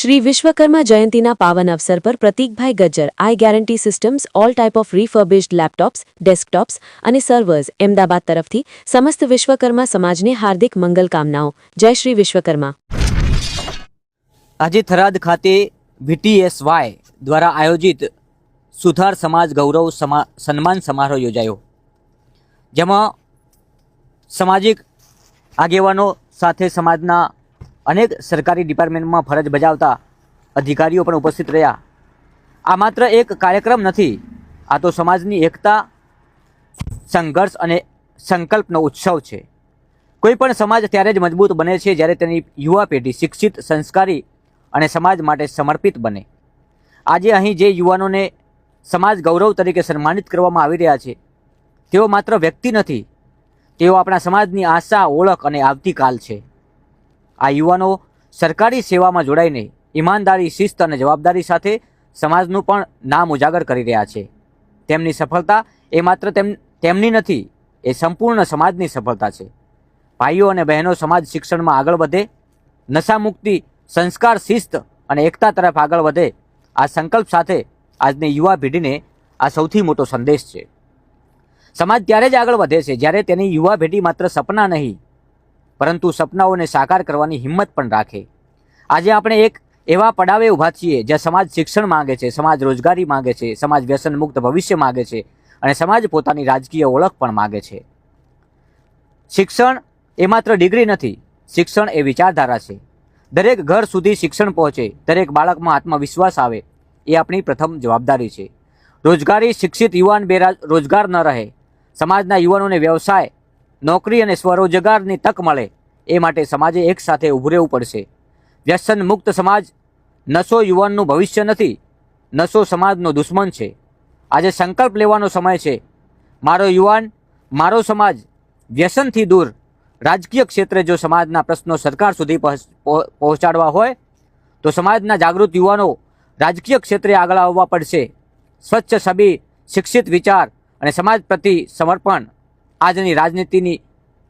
શ્રી વિશ્વકર્મા જયંતીના પાવન અવસર પર પ્રતિકભાઈ Gajjar, I guarantee systems, all type of refurbished laptops, desktops અને સર્વર્સ અમદાવાદ તરફથી સમસ્ત વિશ્વકર્મા સમાજને હાર્દિક મંગલકામનાઓ જય શ્રી વિશ્વકર્મા. આજે થરાદ ખાતે વીટીએસવાય દ્વારા આયોજિત સુથાર સમાજ ગૌરવ સન્માન સમારોહ યોજાયો. જેમાં સામાજિક આગેવાનો સાથે સમાજના અનેક સરકારી ડિપાર્ટમેન્ટમાં ફરજ બજાવતા અધિકારીઓ પણ ઉપસ્થિત રહ્યા. આ માત્ર એક કાર્યક્રમ નથી, આ તો સમાજની એકતા, સંઘર્ષ અને સંકલ્પનો ઉત્સવ છે. કોઈ પણ સમાજ ત્યારે જ મજબૂત બને છે જ્યારે તેની યુવા પેઢી શિક્ષિત, સંસ્કારી અને સમાજ માટે સમર્પિત બને. આજે અહીં જે યુવાનોને સમાજ ગૌરવ તરીકે સન્માનિત કરવામાં આવી રહ્યા છે, તેઓ માત્ર વ્યક્તિ નથી, તેઓ આપણા સમાજની આશા, ઓળખ અને આવતીકાલ છે. આ યુવાનો સરકારી સેવામાં જોડાઈને ઈમાનદારી, શિસ્ત અને જવાબદારી સાથે સમાજનું પણ નામ ઉજાગર કરી રહ્યા છે. તેમની સફળતા એ માત્ર તેમ, તેમની નથી, એ સંપૂર્ણ સમાજની સફળતા છે. ભાઈઓ અને બહેનો સમાજ શિક્ષણમાં આગળ વધે, નશામુક્તિ, સંસ્કાર, શિસ્ત અને એકતા તરફ આગળ વધે, આ સંકલ્પ સાથે આજની યુવા પેઢીને આ સૌથી મોટો સંદેશ છે. સમાજ ત્યારે જ આગળ વધે છે જ્યારે તેની યુવા પેઢી માત્ર સપના નહીં પરંતુ સપનાઓને સાકાર કરવાની હિંમત પણ રાખે. આજે આપણે એક એવા પડાવે ઊભા છીએ, જ્યાં સમાજ શિક્ષણ માંગે છે, સમાજ રોજગારી માંગે છે, સમાજ વ્યસન મુક્ત ભવિષ્ય માંગે છે અને સમાજ પોતાની રાજકીય ઓળખ પણ માંગે છે. શિક્ષણ એ માત્ર ડિગ્રી નથી, શિક્ષણ એ વિચારધારા છે. દરેક ઘર સુધી શિક્ષણ પહોંચે, દરેક બાળકમાં આત્મવિશ્વાસ આવે, એ આપણી પ્રથમ જવાબદારી છે. રોજગારી શિક્ષિત યુવાન બેરા, રોજગાર ન રહે. સમાજના યુવાનોને વ્યવસાય નોકરી અને સ્વરોજગારની તક મળે, એ માટે સમાજે એકસાથે ઊભું રહેવું પડશે. વ્યસન મુક્ત સમાજ નશો યુવાનનું ભવિષ્ય નથી નશો સમાજનો દુશ્મન છે. આજે સંકલ્પ લેવાનો સમય છે. મારો યુવાન, મારો સમાજ, વ્યસનથી દૂર, રાજકીય ક્ષેત્રે જો સમાજના પ્રશ્નો સરકાર સુધી પહોંચાડવા હોય, તો સમાજના જાગૃત યુવાનો રાજકીય ક્ષેત્રે આગળ આવવા પડશે. સ્વચ્છ સભી શિક્ષિત વિચાર અને સમાજ પ્રતિ સમર્પણ. આજની રાજનીતિની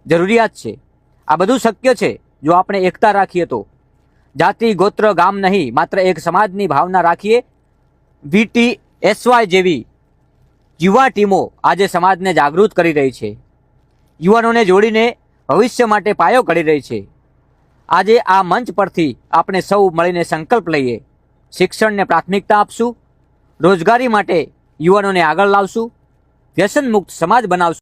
જરૂરિયાત છે. આ બધું શક્ય છે જો આપણે એકતા રાખીએ તો. જાતિ, ગોત્ર, ગામ નહીં, માત્ર એક સમાજની ભાવના રાખીએ. વીટી એસવાય જેવી યુવા ટીમો આજે સમાજને જાગૃત કરી રહી છે. યુવાનોને જોડીને ભવિષ્ય માટે પાયો કરી રહી છે. આજે આ મંચ પરથી આપણે સૌ મળીને સંકલ્પ લઈએ. શિક્ષણને પ્રાથમિકતા આપશું. રોજગારી માટે યુવાનોને આગળ લાવશું. વ્યસન મુક્ત સમાજ બનાવશું.